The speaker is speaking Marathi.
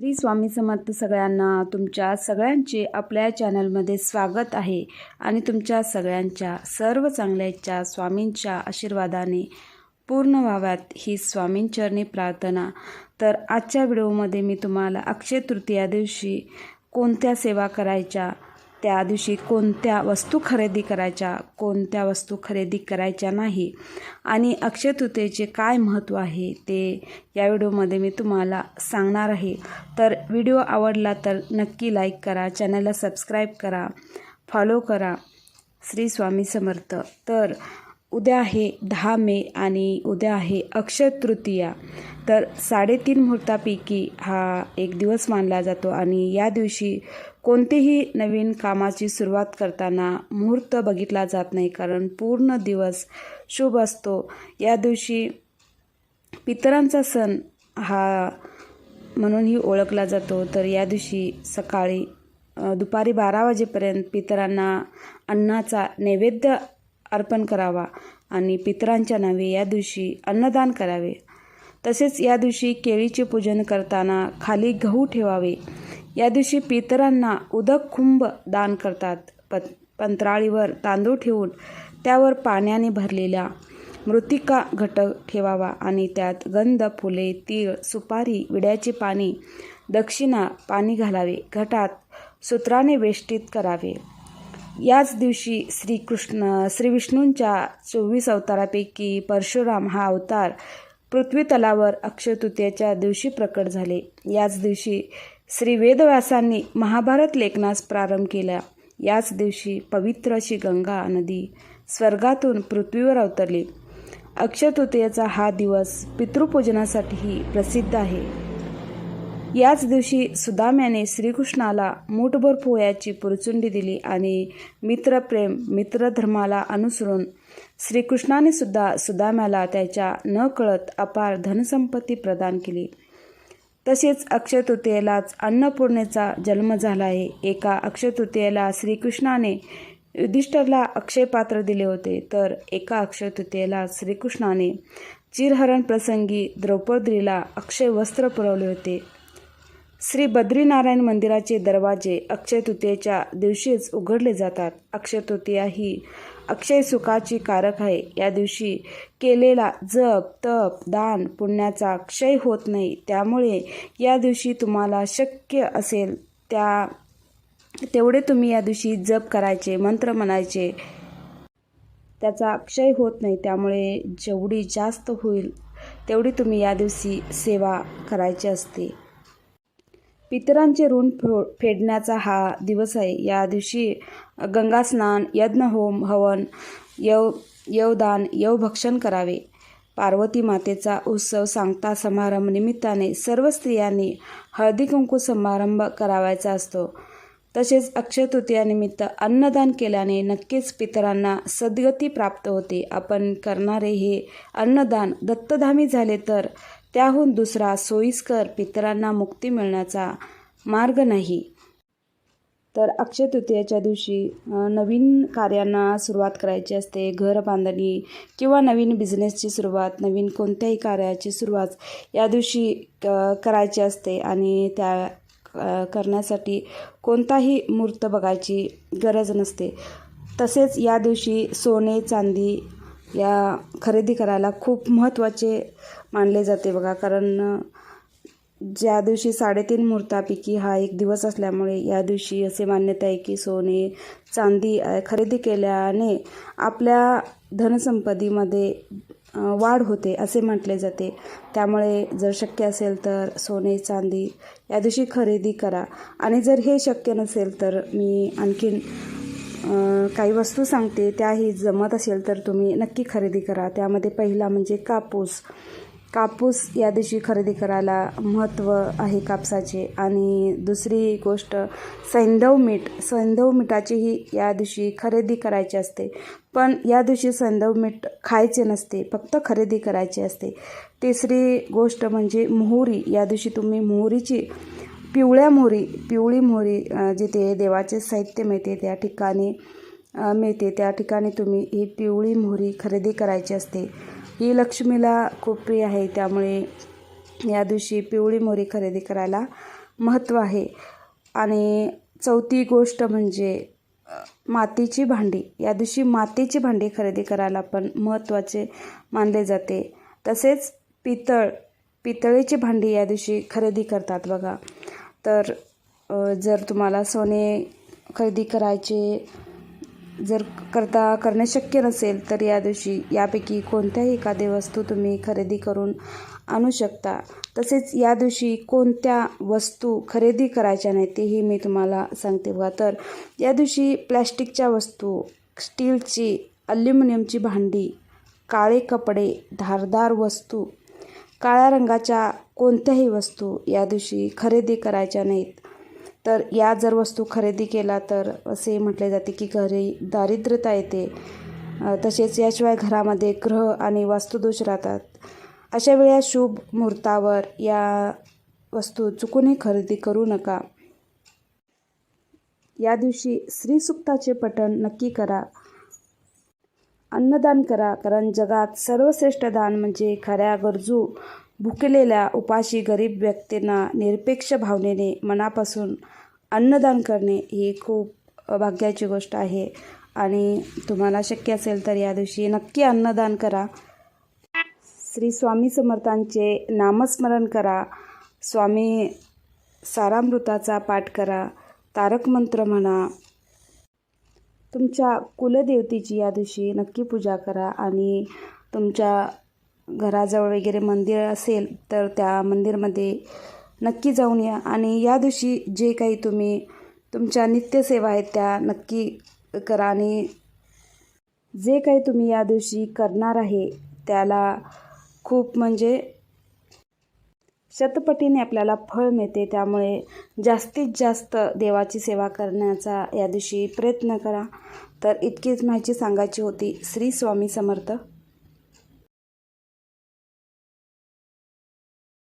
श्री स्वामी समर्थ सगळ्यांना तुमच्या सगळ्यांचे आपल्या चॅनलमध्ये स्वागत आहे आणि तुमच्या सगळ्यांच्या सर्व चांगल्याच्या स्वामींच्या आशीर्वादाने पूर्ण व्हाव्यात ही स्वामींचरणी प्रार्थना. तर आजच्या व्हिडिओमध्ये मी तुम्हाला अक्षय तृतीया दिवशी कोणत्या सेवा करायच्या त्या दिवशी कोणत्या वस्तू खरेदी करायच्या कोणत्या वस्तू खरेदी करायच्या नाही आणि अक्षय तृतीयेचे काय महत्त्व आहे ते या व्हिडिओमध्ये मी तुम्हाला सांगणार आहे. तर व्हिडिओ आवडला तर नक्की लाईक करा चॅनलला सबस्क्राईब करा फॉलो करा. श्री स्वामी समर्थ. तर उद्या आहे दहा मे आणि उद्या आहे अक्षय तृतीया. तर साडेतीन मुहूर्तापैकी हा एक दिवस मानला जातो आणि या दिवशी कोणतेही नवीन कामाची सुरुवात करताना मुहूर्त बघितला जात नाही कारण पूर्ण दिवस शुभ असतो. या दिवशी पितरांचा सण हा म्हणूनही ओळखला जातो. तर या दिवशी सकाळी दुपारी बारा वाजेपर्यंत पितरांना अन्नाचा नैवेद्य अर्पण करावा आणि पितरांच्या नावे या दिवशी अन्नदान करावे. तसेच या दिवशी केळीचे पूजन करताना खाली गहू ठेवावे. या दिवशी पितरांना उदक खुंब दान करतात. प पंत्राळीवर तांदूळ ठेवून त्यावर पाण्याने भरलेल्या मृतिका घटक ठेवावा आणि त्यात गंध फुले तीळ सुपारी विड्याचे पाणी दक्षिणा पाणी घालावे. घटात सूत्राने वेष्टित करावे. याच दिवशी श्रीकृष्ण श्रीविष्णूंच्या चोवीस अवतारापैकी परशुराम हा अवतार पृथ्वी तलावर दिवशी प्रकट झाले. याच दिवशी श्री वेदव्यासांनी महाभारत लेखनास प्रारंभ केला. याच दिवशी पवित्र अशी गंगा नदी स्वर्गातून पृथ्वीवर अवतरली. अक्षतृतीयेचा हा दिवस पितृपूजनासाठीही प्रसिद्ध आहे. याच दिवशी सुदाम्याने श्रीकृष्णाला मूठभर पोह्याची पुरचुंडी दिली आणि मित्रप्रेम मित्रधर्माला अनुसरून श्रीकृष्णाने सुद्धा सुदाम्याला त्याच्या न कळत अपार धनसंपत्ती प्रदान केली. तसेच अक्षतृतीयेलाच अन्नपूर्णेचा जन्म झाला आहे एका अक्षतृतीयेला श्रीकृष्णाने युधिष्ठरला अक्षयपात्र दिले होते. तर एका अक्षतृतीयेला श्रीकृष्णाने चिरहरण प्रसंगी द्रौपदीला अक्षय वस्त्र पुरवले होते. श्री बद्रीनारायण मंदिराचे दरवाजे अक्षय तृतीयेच्या दिवशीच उघडले जातात. अक्षय तृतीया ही अक्षय सुखाची कारक आहे. या दिवशी केलेला जप तप दान पुण्याचा क्षय होत नाही. त्यामुळे या दिवशी तुम्हाला शक्य असेल त्या तेवढे तुम्ही या दिवशी जप करायचे मंत्र म्हणायचे. त्याचा क्षय होत नाही. त्यामुळे जेवढी जास्त होईल तेवढी तुम्ही या दिवशी सेवा करायची असते. पितरांचे ऋण फो फेडण्याचा हा दिवस आहे. या दिवशी गंगास्नान यज्ञहोम हवन यव यवदान यवभक्षण करावे. पार्वती मातेचा उत्सव सांगता समारंभ निमित्ताने सर्व स्त्रियांनी हळदी कुंकू समारंभ करावायचा असतो. तसेच अक्षय तृतीयानिमित्त अन्नदान केल्याने नक्कीच पितरांना सद्गती प्राप्त होते. आपण करणारे हे अन्नदान दत्तधामी झाले तर त्याहून दुसरा सोयीस्कर पितरांना मुक्ती मिळण्याचा मार्ग नाही. तर अक्षय तृतीयेच्या दिवशी नवीन कार्यांना सुरुवात करायची असते. घर बांधणी किंवा नवीन बिझनेसची सुरुवात नवीन कोणत्याही कार्याची सुरुवात या दिवशी क- करायची असते आणि त्या करण्यासाठी कोणताही मूर्त बघायची गरज नसते. तसेच या दिवशी सोने चांदी या खरेदी करायला खूप महत्त्वाचे मानले जाते बघा. कारण ज्या दिवशी साडेतीन मुहूर्तापैकी हा एक दिवस असल्यामुळे या दिवशी असे मान्यता आहे की सोने चांदी खरेदी केल्याने आपल्या धनसंपत्तीमध्ये वाढ होते असे म्हटले जाते. त्यामुळे जर शक्य असेल तर सोने चांदी या दिवशी खरेदी करा. आणि जर हे शक्य नसेल तर मी आणखीन काही वस्तू सांगते त्याही जमत असेल तर तुम्ही नक्की खरेदी करा. त्यामध्ये पहिला म्हणजे कापूस. कापूस या दिवशी खरेदी करायला महत्त्व आहे कापसाचे. आणि दुसरी गोष्ट सैंधव मीठ. सैंधव मिठाचीही या दिवशी खरेदी करायची असते. पण या दिवशी सैंधव मीठ खायचे नसते फक्त खरेदी करायची असते. तिसरी गोष्ट म्हणजे मोहरी. या दिवशी तुम्ही मोहरीची पिवळ्या मोहरी पिवळी मोहरी जिथे देवाचे साहित्य मिळते त्या ठिकाणी मिळते. त्या ठिकाणी तुम्ही ही पिवळी मोहरी खरेदी करायची असते. ही लक्ष्मीला खूप प्रिय आहे. त्यामुळे या दिवशी पिवळी मोहरी खरेदी करायला महत्त्व आहे. आणि चौथी गोष्ट म्हणजे मातीची भांडी. या दिवशी मातीची भांडी खरेदी करायला पण महत्त्वाचे मानले जाते. तसेच पितळ पितळेची भांडी या दिवशी खरेदी करतात बघा. तर जर तुम्हाला सोने खरेदी करायचे जर करता करणे शक्य नसेल तर या दिवशी यापैकी कोणत्याही एखादी वस्तू तुम्ही खरेदी करून आणू शकता. तसेच या दिवशी कोणत्या वस्तू खरेदी करायच्या नाही तेही मी तुम्हाला सांगते बघा. तर या दिवशी प्लॅस्टिकच्या वस्तू स्टीलची अल्युमिनियमची भांडी काळे कपडे धारदार वस्तू काळ्या रंगाच्या कोणत्याही वस्तू या दिवशी खरेदी करायच्या नाहीत. तर या जर वस्तू खरेदी केला तर असे म्हटले जाते की घरी दारिद्र्यता येते. तसेच याशिवाय घरामध्ये ग्रह आणि वास्तुदोष राहतात. अशा वेळा शुभ मुहूर्तावर या वस्तू चुकूनही खरेदी करू नका. या दिवशी श्रीसुक्ताचे पठण नक्की करा. अन्नदान करा कारण जगात सर्वश्रेष्ठ दान म्हणजे खऱ्या गरजू भुकेलेल्या उपाशी गरीब व्यक्तींना निरपेक्ष भावनेने मनापासून अन्नदान करणे ही खूप भाग्याची गोष्ट आहे. आणि तुम्हाला शक्य असेल तर या दिवशी नक्की अन्नदान करा. श्री स्वामी समर्थांचे नामस्मरण करा. स्वामी सारामृताचा पाठ करा. तारक मंत्र म्हणा. तुमच्या कुलदेवतेची या दिवशी नक्की पूजा करा आणि तुमच्या घराजवळ वगैरे मंदिर असेल तर त्या मंदिरमध्ये नक्की जाऊन या. आणि या दिवशी जे काही तुम्ही तुमच्या नित्यसेवा आहेत त्या नक्की करा आणि जे काही तुम्ही या दिवशी करणार आहे त्याला खूप म्हणजे शतपटीने आपल्याला फळ मिळते त्यामुळे जास्तीत जास्त देवाची सेवा करण्याचा या दिवशी प्रयत्न करा. तर इतकीच माहिती सांगायची होती श्री स्वामी समर्थ.